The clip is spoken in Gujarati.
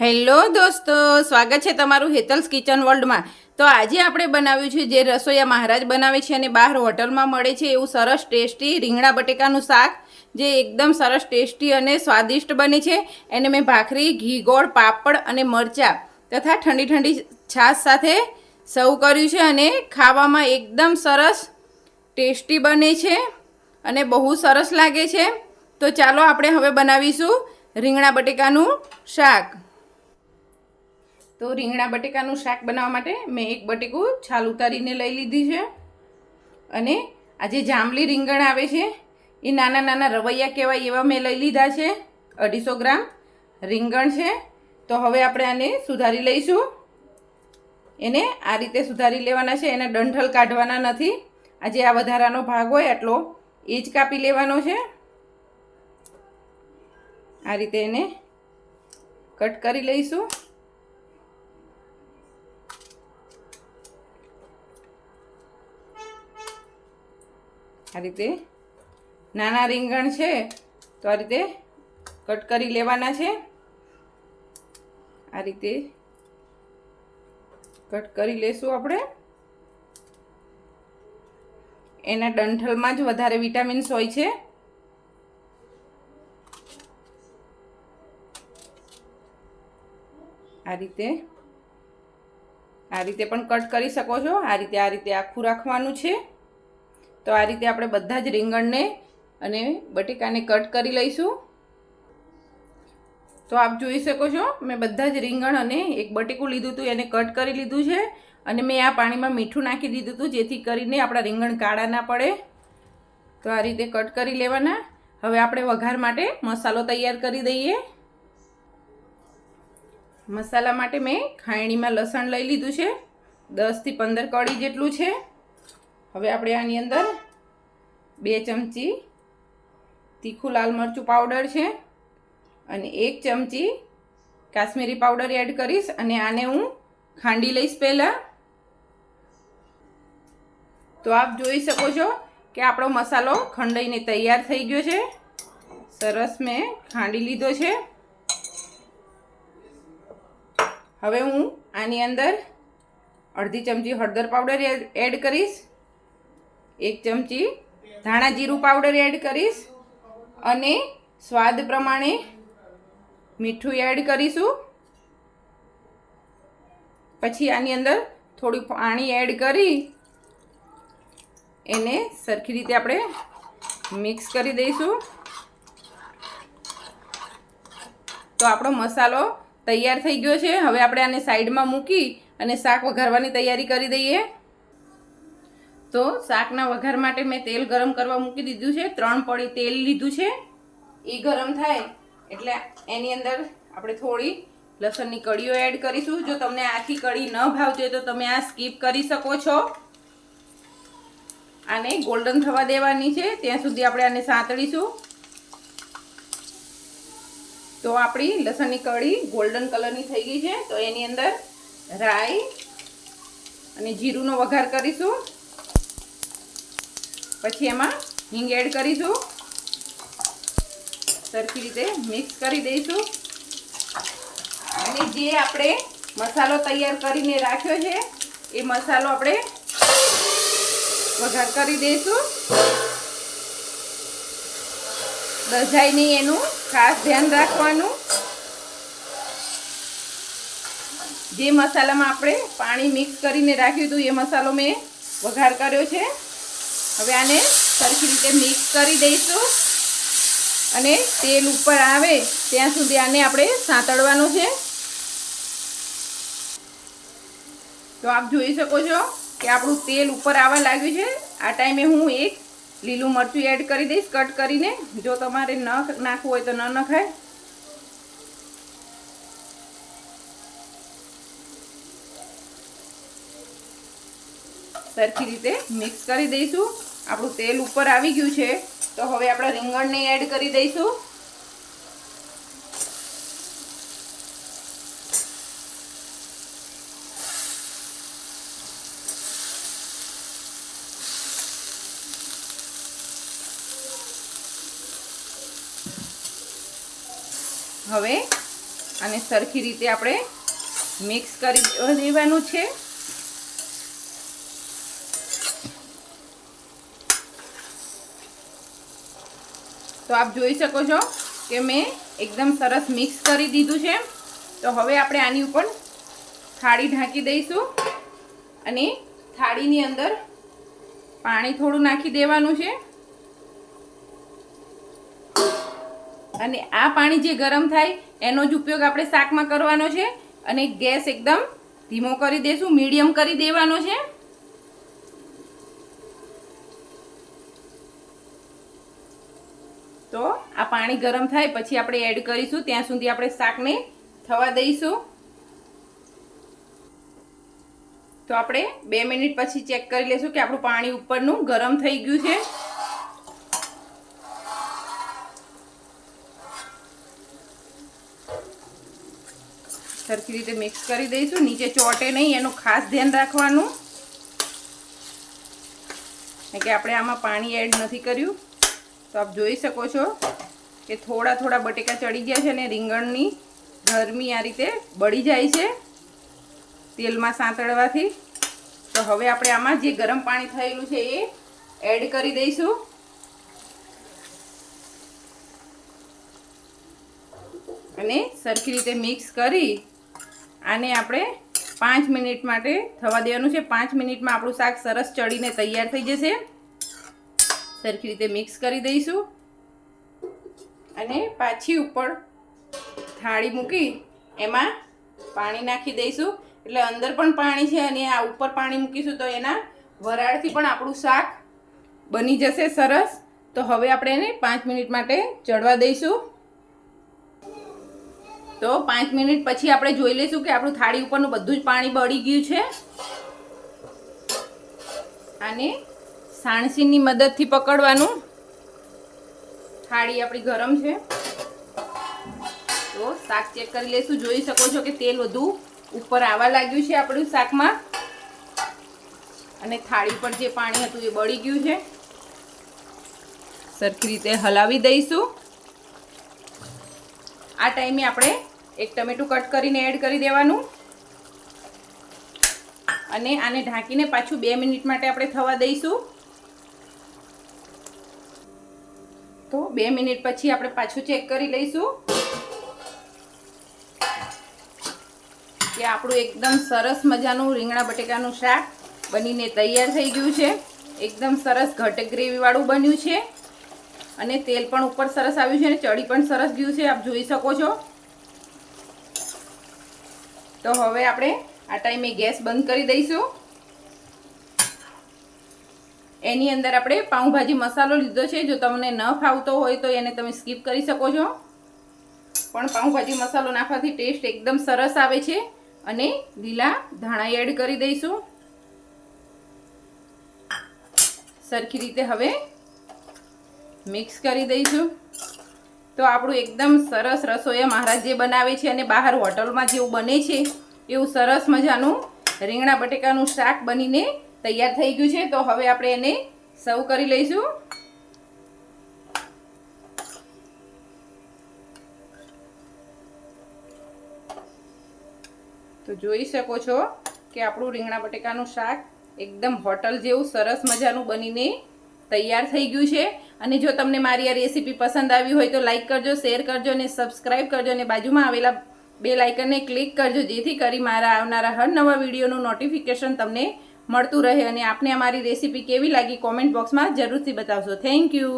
હેલો દોસ્તો, સ્વાગત છે તમારું હેતલ્સ કિચન વર્લ્ડમાં. તો આજે આપણે બનાવ્યું છે જે રસોઈયા મહારાજ બનાવે છે અને બહાર હોટલમાં મળે છે એવું સરસ ટેસ્ટી રીંગણા બટેકાનું શાક, જે એકદમ સરસ ટેસ્ટી અને સ્વાદિષ્ટ બને છે. એને મેં ભાખરી, ઘી ગોળ, પાપડ અને મરચાં તથા ઠંડી ઠંડી છાશ સાથે સર્વ કર્યું છે અને ખાવામાં એકદમ સરસ ટેસ્ટી બને છે અને બહુ સરસ લાગે છે. તો ચાલો આપણે હવે બનાવીશું રીંગણા બટેકાનું શાક. તો રીંગણા બટેકાનું શાક બનાવવા માટે મેં એક બટેકું છાલ ઉતારીને લઈ લીધી છે. અને આ જે જાંબલી રીંગણ આવે છે, એ નાના નાના રવૈયા કહેવાય એવા મેં લઈ લીધા છે. અઢીસો ગ્રામ રીંગણ છે. તો હવે આપણે આને સુધારી લઈશું. એને આ રીતે સુધારી લેવાના છે. એને ડંઠલ કાઢવાના નથી. આ જે આ વધારાનો ભાગ હોય એટલો એ જ કાપી લેવાનો છે. આ રીતે એને કટ કરી લઈશું. આ રીતે નાના રીંગણ છે, તો આ રીતે કટ કરી લેવાના છે. આ રીતે કટ કરી લેશું આપણે. એના ડંઠલમાં જ વધારે વિટામિન્સ હોય છે. આ રીતે આ રીતે પણ કટ કરી શકો છો. આ રીતે આ રીતે આખું રાખવાનું છે. તો આ રીતે આપણે બધા જ રીંગણને અને બટેકાને કટ કરી લઈશું. તો આપ જોઈ શકો છો, મેં બધા જ રીંગણ અને એક બટેકું લીધું હતું, એને કટ કરી લીધું છે. અને મેં આ પાણીમાં મીઠું નાખી દીધું હતું, જેથી કરીને આપણા રીંગણ કાળા ના પડે. તો આ રીતે કટ કરી લેવાના. હવે આપણે વઘાર માટે મસાલો તૈયાર કરી દઈએ. મસાલા માટે મેં ખાયણીમાં લસણ લઈ લીધું છે. દસથી પંદર કળી જેટલું છે. હવે આપણે આની અંદર બે ચમચી તીખું લાલ મરચું પાવડર છે અને એક ચમચી કાશ્મીરી પાવડર એડ કરીશ અને આને હું ખાંડી લઈશ પહેલાં. તો આપ જોઈ શકો છો કે આપણો મસાલો ખંડાઈને તૈયાર થઈ ગયો છે. સરસ મેં ખાંડી લીધો છે. હવે હું આની અંદર અડધી ચમચી હળદર પાવડર એડ કરીશ. એક ચમચી ધાણા જીરું પાવડર એડ કરીશ અને સ્વાદ પ્રમાણે મીઠું એડ કરીશું. પછી આની અંદર થોડું પાણી એડ કરી એને સરખી રીતે આપણે મિક્સ કરી દઈશું. તો આપણો મસાલો તૈયાર થઈ ગયો છે. હવે આપણે આને સાઈડમાં મૂકી અને શાક વઘારવાની તૈયારી કરી દઈએ. તો શાકના વઘાર માટે મેં તેલ ગરમ કરવા મૂકી દીધું છે. ત્રણ પડી તેલ લીધું છે. એ ગરમ થાય એટલે એની અંદર આપણે થોડી લસણની કળીઓ એડ કરીશું. જો તમને આખી કળી ન ભાવતી તો તમે આ સ્કીપ કરી શકો છો. આને ગોલ્ડન થવા દેવાની છે. ત્યાં સુધી આપણે આને સાંતળીશું. તો આપણી લસણની કળી ગોલ્ડન કલરની થઈ ગઈ છે. તો એની અંદર રાઈ અને જીરુંનો વઘાર કરીશું. પછી એમાં હિંગ એડ કરીશું. સરખી રીતે મિક્સ કરી દઈશું. અને જે આપણે મસાલો તૈયાર કરીને રાખ્યો છે, એ મસાલો આપણે વઘાર કરી દઈશું. દજાય નહીં એનું ખાસ ધ્યાન રાખવાનું. જે મસાલામાં આપણે પાણી મિક્સ કરીને રાખ્યું હતું, એ મસાલો મેં વઘાર કર્યો છે. હવે આને સરખી રીતે મિક્સ કરી દઈશું. અને તેલ ઉપર આવે ત્યાં સુધી આને આપણે સાંતળવાનું છે. તો આપ જોઈ શકો છો કે આપણું તેલ ઉપર આવવા લાગ્યું છે. આ ટાઈમે હું એક લીલું મરચું એડ કરી દઈશ કટ કરીને. જો તમારે ન નાખવું હોય તો ન નખાય. સરખી રીતે મિક્સ કરી દઈશું. આપણું તેલ ઉપર આવી ગયું છે. તો હવે આપણે રીંગણને એડ કરી દઈશું. હવે અને સરખી રીતે આપણે મિક્સ કરી દેવાનું છે. તો આપ જોઈ શકો છો કે મેં એકદમ સરસ મિક્સ કરી દીધું છે. તો હવે આપણે આની ઉપર થાળી ઢાંકી દઈશું અને થાળીની અંદર પાણી થોડું નાખી દેવાનું છે. અને આ પાણી જે ગરમ થાય એનો જ ઉપયોગ આપણે શાકમાં કરવાનો છે અને ગેસ એકદમ ધીમો કરી દઈશું મીડિયમ કરી દેવાનો છે તો આ પાણી ગરમ થાય, પછી આપણે એડ કરીશું. ત્યાં સુધી આપણે શાકને થવા દઈશું. તો આપણે બે મિનિટ પછી ચેક કરી લઈશું કે આપણું પાણી ઉપરનું ગરમ થઈ ગયું છે. સરખી રીતે મિક્સ કરી દઈશું. નીચે ચોટે નહીં, એનું ખાસ ધ્યાન રાખવાનું. કે આપણે આમાં પાણી એડ નથી કર્યું. તો આપ જોઈ શકો છો કે થોડા થોડા બટેકા ચડી ગયા છે અને રીંગણની. ગરમી આ રીતે બળી જાય છે તેલમાં સાંતળવાથી. તો હવે આપણે આમાં જે ગરમ પાણી થયેલું છે એ એડ કરી દઈશું. અને સરખી રીતે મિક્સ કરી આને આપણે પાંચ મિનિટ માટે થવા દેવાનું છે. પાંચ મિનિટમાં આપણું શાક સરસ ચડીને તૈયાર થઈ જશે. સરખી રીતે મિક્સ કરી દઈશું. અને પાછી ઉપર થાળી મૂકી એમાં પાણી નાખી દઈશું. એટલે અંદર પણ પાણી છે અને આ ઉપર પાણી મૂકીશું તો એના વરાળથી પણ આપણું શાક બની જશે સરસ. તો હવે આપણે એને પાંચ મિનિટ માટે ચડવા દઈશું. તો પાંચ મિનિટ પછી આપણે જોઈ લઈશું કે આપણું થાળી ઉપરનું બધું જ પાણી બળી ગયું છે. અને સાણસીની મદદથી પકડવાનું. થાળી આપણી ગરમ છે. તો શાક ચેક કરી લઈશું. જોઈ શકો છો કે તેલ વધુ ઉપર આવવા લાગ્યું છે આપણું શાકમાં. અને થાળી પર જે પાણી હતું એ બળી ગયું છે. સરખી રીતે હલાવી દઈશું. આ ટાઈમે આપણે એક ટમેટું કટ કરીને એડ કરી દેવાનું. અને આને ઢાંકીને પાછું બે મિનિટ માટે આપણે થવા દઈશું. તો બે મિનિટ પછી આપણે પાછું ચેક કરી લઈશું કે આપણું એકદમ સરસ મજાનું રીંગણા બટેકાનું શાક બનીને તૈયાર થઈ ગયું છે. એકદમ સરસ ઘટ ગ્રેવીવાળું બન્યું છે. અને તેલ પણ ઉપર સરસ આવ્યું છે અને ચડી પણ સરસ ગયું છે. આપ જોઈ શકો છો. તો હવે આપણે આ ટાઈમે ગેસ બંધ કરી દઈશું. એની અંદર આપણે પાઉંભાજી મસાલો લીધો છે. જો તમને ન ફાવતો હોય તો એને તમે સ્કીપ કરી શકો છો. પણ પાઉંભાજી મસાલો નાખવાથી ટેસ્ટ એકદમ સરસ આવે છે અને લીલા ધાણા એડ કરી દઈશું. સરખી રીતે હવે મિક્સ કરી દઈશું. તો આપણું એકદમ સરસ રસોઈ મહારાજ જે બનાવે છે અને બહાર હોટલમાં જેવું બને છે, એવું સરસ મજાનું રીંગણા બટેકાનું શાક બનીને તૈયાર થઈ ગયું છે, તો હવે આપણે એને સર્વ કરી લઈશું. તો જોઈ શકો છો કે આપણું રીંગણા બટેકાનું શાક એકદમ હોટલ જેવું સરસ મજાનું બનીને તૈયાર થઈ ગયું છે. અને જો તમને મારી આ રેસીપી પસંદ આવી હોય તો લાઈક કરજો, શેર કરજો અને સબસ્ક્રાઈબ કરજો અને બાજુમાં આવેલા બે લાઇકનને ક્લિક કરજો, જેથી કરી મારા આવનારા હર નવા વિડીયોનું નોટિફિકેશન તમને મળતું રહે અને આપને અમારી રેસીપી કેવી લાગી કોમેન્ટ બોક્સમાં જરૂરથી બતાવશો થેન્ક યુ